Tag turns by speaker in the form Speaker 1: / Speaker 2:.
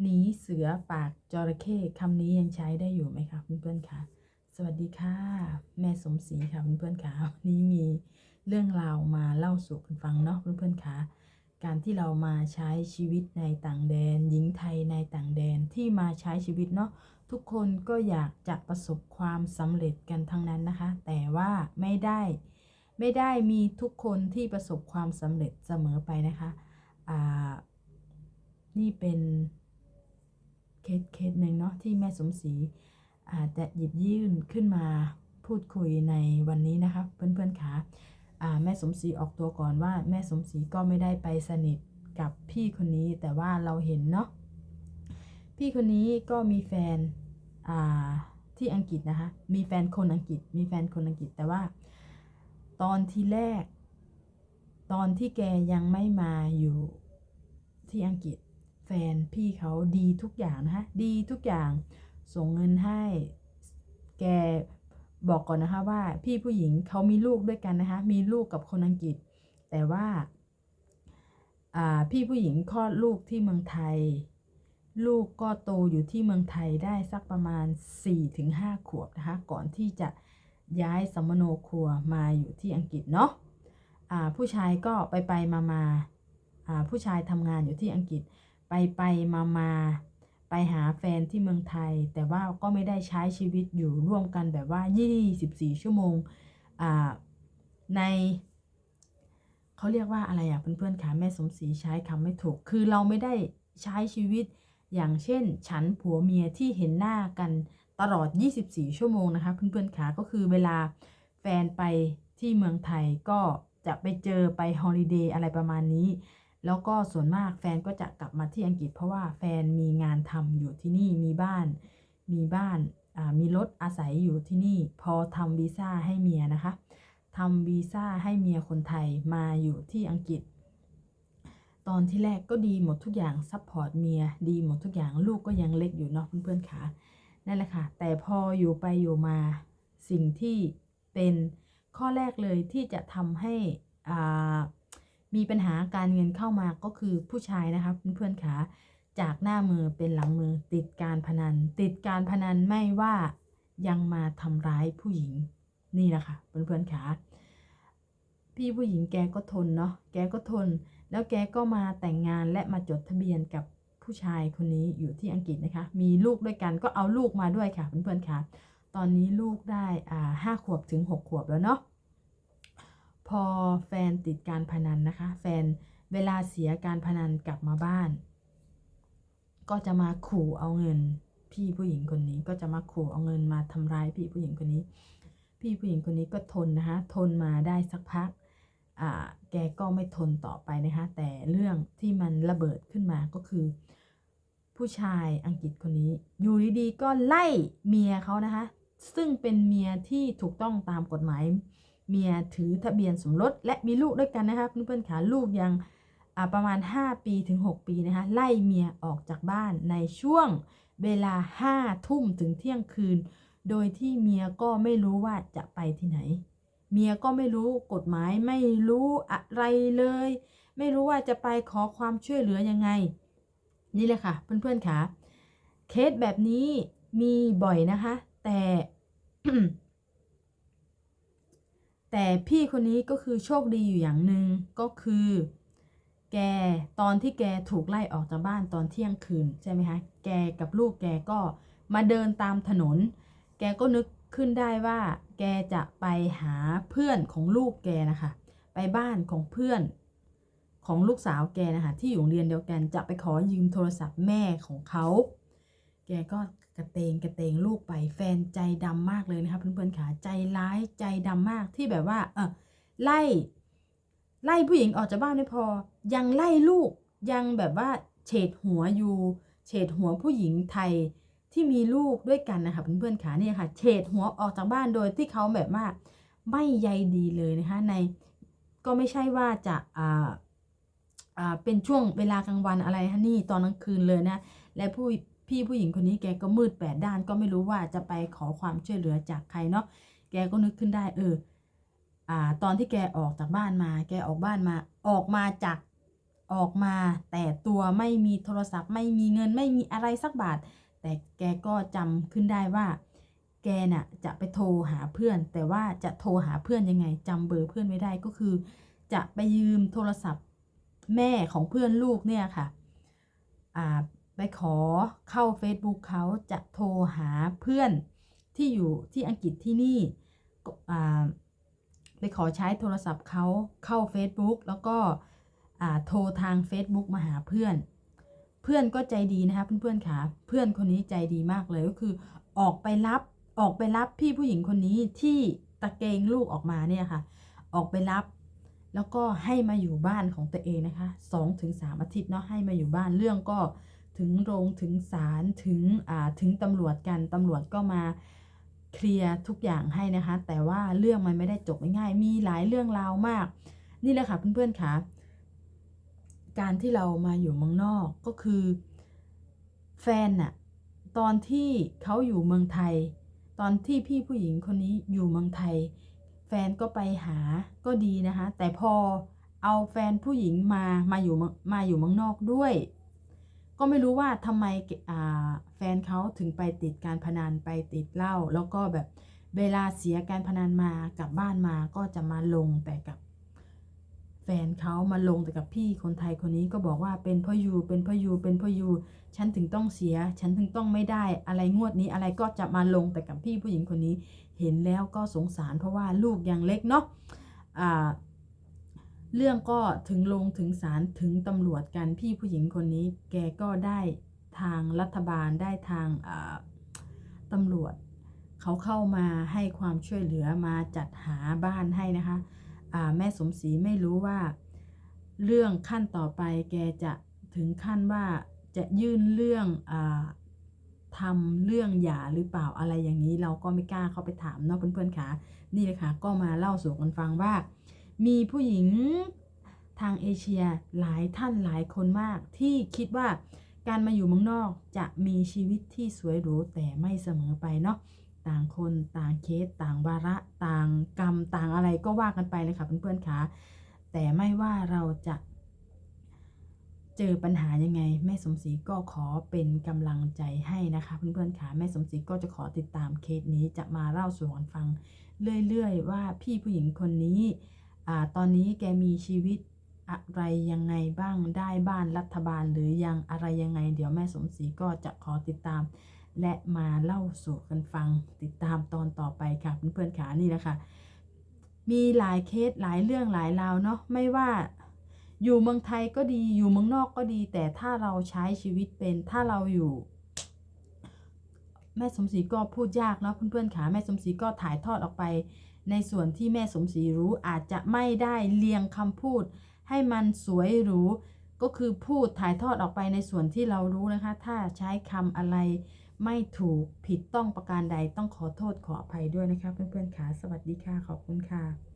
Speaker 1: หนีเสือปากจระเข้คำนี้ยังใช้ได้อยู่ไหมคะเพื่อนๆคะสวัสดีค่ะ แม่สมศรีค่ะเพื่อนๆคะวันนี้มีเรื่องราวมาเล่าสู่กันฟังเนาะเพื่อนๆคะการที่เรามาใช้ชีวิตในต่างแดน หญิงไทยในต่างแดนที่มาใช้ชีวิตเนาะทุกคนก็อยากจะประสบความสำเร็จกันทั้งนั้นนะคะ แต่ว่าไม่ได้ไม่ได้มีทุกคนที่ประสบความสำเร็จเสมอไปนะคะ อ่า นี่เป็น สเคสหนึ่งเนาะที่แม่สมศรีอาจจะหยิบยื่นขึ้นมาพูดคุยในวันนี้นะคะเพื่อนๆคะอ่าแม่สมศรีออกตัวก่อนว่าแม่สมศรีก็ไม่ได้ไปสนิทกับพี่คนนี้แต่ว่าเราเห็นเนาะพี่คนนี้ก็มีแฟนที่อังกฤษนะคะมีแฟนคนอังกฤษ มีแฟนคนอังกฤษแต่ว่า ตอนที่แรก ตอนที่แกยังไม่มาอยู่ที่อังกฤษ ฟนพี่เขาดีทุกอย่างนะคะดีทุกอย่างส่งเงินให้แกบอกก่อนนะคะว่าพี่ผู้หญิงเขามีลูกด้วยกันนะคะมีลูกกับคนอังกฤษ แต่ว่าอ่าพี่ผู้หญิงคลอดลูกที่เมืองไทย ลูกก็โตอยู่ที่เมืองไทยได้สักประมาณ 4-5 ขวบนะคะก่อนที่จะย้ายสมมโนครัวมาอยู่ที่อังกฤษเนาะอ่าผู้ชายก็ไปไปมามาอ่าผู้ชายทำงานอยู่ที่อังกฤษ ไปไปมามาไปหาแฟนที่เมืองไทย แต่ว่าก็ไม่ได้ใช้ชีวิตอยู่ร่วมกันแบบว่า 24 ชั่วโมงอ่าในเขาเรียกว่าอะไรอะเพื่อนๆคะแม่สมศรีใช้คำไม่ถูก คือเราไม่ได้ใช้ชีวิตอย่างเช่น ฉันผัวเมียที่เห็นหน้ากันตลอด 24 ชั่วโมงนะคะ เพื่อนๆขาก็คือเวลาแฟนไปที่เมืองไทยก็จะไปเจอไปฮอลิเดย์อะไรประมาณนี้ แล้วก็ส่วนมากแฟนก็จะกลับมาที่อังกฤษ เพราะว่าแฟนมีงานทำอยู่ที่นี่มีบ้าน มีบ้านมีรถอาศัยอยู่ที่นี่ พอทำวีซ่าให้เมียนะคะทำวีซ่าให้เมียคนไทยมาอยู่ที่อังกฤษ ตอนที่แรกก็ดีหมดทุกอย่างซัพพอร์ตเมียดีหมดทุกอย่างลูกก็ยังเล็กอยู่เนาะเพื่อนๆค่ะนั่นแหละค่ะ แต่พออยู่ไปอยู่มาสิ่งที่เป็นข้อแรกเลยที่จะทำให้อ่า มีปัญหาการเงินเข้ามาก็คือผู้ชายนะคะเพื่อนๆค่ะจากหน้ามือเป็นหลังมือติดการพนัน ติดการพนันไม่ว่ายังมาทำร้ายผู้หญิงนี่แหละค่ะเพื่อนๆค่ะพี่ผู้หญิงแกก็ทนเนาะแกก็ทน แล้วแกก็มาแต่งงานและมาจดทะเบียนกับผู้ชายคนนี้อยู่ที่อังกฤษนะคะ มีลูกด้วยกันก็เอาลูกมาด้วยค่ะเพื่อนๆค่ะ ตอนนี้ลูกได้อ่าห้าขวบถึงหกขวบแล้วเนาะ พอแฟนติดการพนันนะคะ แฟนเวลาเสียการพนันกลับมาบ้าน ก็จะมาขู่เอาเงิน พี่ผู้หญิงคนนี้ก็จะมาขู่เอาเงินมาทำร้ายพี่ผู้หญิงคนนี้ พี่ผู้หญิงคนนี้ก็ทนนะคะ ทนมาได้สักพักอ่าแกก็ไม่ทนต่อไปนะคะ แต่เรื่องที่มันระเบิดขึ้นมาก็คือ ผู้ชายอังกฤษคนนี้ อยู่ดีๆก็ไล่เมียเขานะคะ ซึ่งเป็นเมียที่ถูกต้องตามกฎหมาย เมียถือทะเบียนสมรสและมีลูกด้วยกันนะคะเพื่อนๆขาลูกยังประมาณ 5 ปีถึง 6 ปีนะคะไล่เมียออกจากบ้านในช่วงเวลา5ทุ่มถึงเที่ยงคืน โดยที่เมียก็ไม่รู้ว่าจะไปที่ไหน เมียก็ไม่รู้กฎหมายไม่รู้อะไรเลย ไม่รู้ว่าจะไปขอความช่วยเหลือยังไง นี่แหละค่ะ เพื่อนๆค่ะเคสแบบนี้มีบ่อยนะคะ แต่ แต่พี่คนนี้ก็คือโชคดีอยู่อย่างหนึ่งก็คือ แกตอนที่แกถูกไล่ออกจากบ้านตอนเที่ยงคืนใช่ไหมคะแกกับลูกแกก็มาเดินตามถนน แกก็นึกขึ้นได้ว่า แกจะไปหาเพื่อนของลูกแกนะคะ ไปบ้านของเพื่อนของลูกสาวแกนะคะที่อยู่โรงเรียนเดียวกันจะไปขอยืมโทรศัพท์แม่ของเขา แกก็ กระเตงกระเตงลูกไปแฟนใจดำมากเลยนะคะเพื่อนๆขาใจร้ายใจดำมากที่แบบว่า เออไล่ ไล่ผู้หญิงออกจากบ้านไม่พอ ยังไล่ลูกยังแบบว่าเฉดหัวอยู่ เฉดหัวผู้หญิงไทยที่มีลูกด้วยกันนะคะเพื่อนๆขาเนี่ยค่ะเฉดหัวออกจากบ้านโดยที่เขาแบบว่าไม่ใยดีเลยนะคะในก็ไม่ใช่ว่าจะอ่าอ่าเป็นช่วงเวลากลางวันอะไรฮะนี่ตอนกลางคืนเลยนะ และผู้ พี่ผู้หญิงคนนี้แกก็มืดแปดด้านก็ไม่รู้ว่าจะไปขอความช่วยเหลือจากใครเนาะแกก็นึกขึ้นได้ เอออ่า ตอนที่แกออกจากบ้านมา แกออกบ้านมา ออกมาจากออกมา แต่ตัวไม่มีโทรศัพท์ ไม่มีเงินไม่มีอะไรสักบาท แต่แกก็จำขึ้นได้ว่า แกน่ะจะไปโทรหาเพื่อน แต่ว่าจะโทรหาเพื่อนยังไงจำเบอร์เพื่อนไม่ได้ก็คือ จะไปยืมโทรศัพท์แม่ของเพื่อนลูกเนี่ยค่ะ อ่า ไปขอเข้า Facebook เขาจะโทรหาเพื่อนที่อยู่ที่อังกฤษที่นี่ไปขอใช้โทรศัพท์เขาเข้า Facebook แล้วก็โทรทาง Facebook มาหาเพื่อน เพื่อนก็ใจดีนะคะเพื่อนๆค่ะเพื่อนคนนี้ใจดีมากเลยก็คือออกไปรับออกไปรับพี่ผู้หญิงคนนี้ที่ตะเกงลูกออกมาเนี่ยค่ะ ออกไปรับแล้วก็ให้มาอยู่บ้านของตัวเองนะคะสองถึงสามอาทิตย์เนาะให้มาอยู่บ้านเรื่องก็ ถึงโรงถึงศาลถึงอ่าถึงตำรวจกันตำรวจก็มาเคลียร์ทุกอย่างให้นะคะ แต่ว่าเรื่องมันไม่ได้จบง่ายๆมีหลายเรื่องราวมาก นี่แหละค่ะเพื่อนๆค่ะการที่เรามาอยู่เมืองนอกก็คือ แฟนน่ะตอนที่เขาอยู่เมืองไทย ตอนที่พี่ผู้หญิงคนนี้อยู่เมืองไทย แฟนก็ไปหาก็ดีนะคะ แต่พอเอาแฟนผู้หญิงมามาอยู่มาอยู่เมืองนอกด้วย ก็ไม่รู้ว่าทำไมแฟนเขาถึงไปติดการพนันไปติดเหล้าแล้วก็แบบเวลาเสียการพนันมากลับบ้านมาก็จะมาลงแต่กับ แฟนเขามาลงแต่กับพี่คนไทยคนนี้ก็บอกว่าเป็นพ่อยูเป็นพ่อยูเป็นพ่อยูฉันถึงต้องเสีย ฉันถึงต้องไม่ได้อะไรงวดนี้อะไรก็จะมาลงแต่กับพี่ผู้หญิงคนนี้ เห็นแล้วก็สงสารเพราะว่าลูกยังเล็กเนาะอ่า เรื่องก็ถึงลงถึงศาลถึงตำรวจกันพี่ผู้หญิงคนนี้ แกก็ได้ทางรัฐบาลได้ทางตำรวจ เขาเข้ามาให้ความช่วยเหลือมาจัดหาบ้านให้นะคะแม่สมศรีไม่รู้ว่า เรื่องขั้นต่อไปแกจะถึงขั้นว่าจะยื่นเรื่องอทำเรื่องหย่าหรือเปล่าอะไรอย่างนี้ เราก็ไม่กล้าเข้าไปถามเนาะเพื่อนๆค่ะนี่เลยค่ะก็มาเล่าสู่กันฟังว่า มีผู้หญิงทางเอเชียหลายท่านหลายคนมาก ที่คิดว่าการมาอยู่เมืองนอกจะมีชีวิตที่สวยหรูแต่ไม่เสมอไปเนาะต่างคนต่างเคสต่างวาระต่างกรรมต่างอะไรก็ว่ากันไปเลยค่ะเพื่อนๆค่ะแต่ไม่ว่าเราจะเจอปัญหายังไง แม่สมศรีก็ขอเป็นกำลังใจให้นะคะเพื่อนๆค่ะแม่สมศรีก็จะขอติดตามเคสนี้จะมาเล่าสู่กันฟังเรื่อยๆ ว่าพี่ผู้หญิงคนนี้ อ่าตอนนี้แกมีชีวิตอะไรยังไงบ้างได้บ้านรัฐบาลหรือยังอะไรยังไง เดี๋ยวแม่สมศรีก็จะขอติดตาม และมาเล่าสู่กันฟังติดตามตอนต่อไปค่ะเพื่อนๆขานี่แหละคะ มีหลายเคสหลายเรื่องหลายราวเนาะไม่ว่าอยู่เมืองไทยก็ดีอยู่เมืองนอกก็ดี แต่ถ้าเราใช้ชีวิตเป็นถ้าเราอยู่ แม่สมศรีก็พูดยากเนาะเพื่อนๆขาแม่สมศรีก็ถ่ายทอดออกไป ในส่วนที่แม่สมศรีรู้อาจจะไม่ได้เรียงคำพูด ให้มันสวยหรูก็คือพูดถ่ายทอดออกไปในส่วนที่เรารู้นะคะ ถ้าใช้คำอะไรไม่ถูกผิดต้องประการใดต้องขอโทษขออภัยด้วยนะคะ เพื่อนๆค่ะสวัสดีค่ะ ขอบคุณค่ะ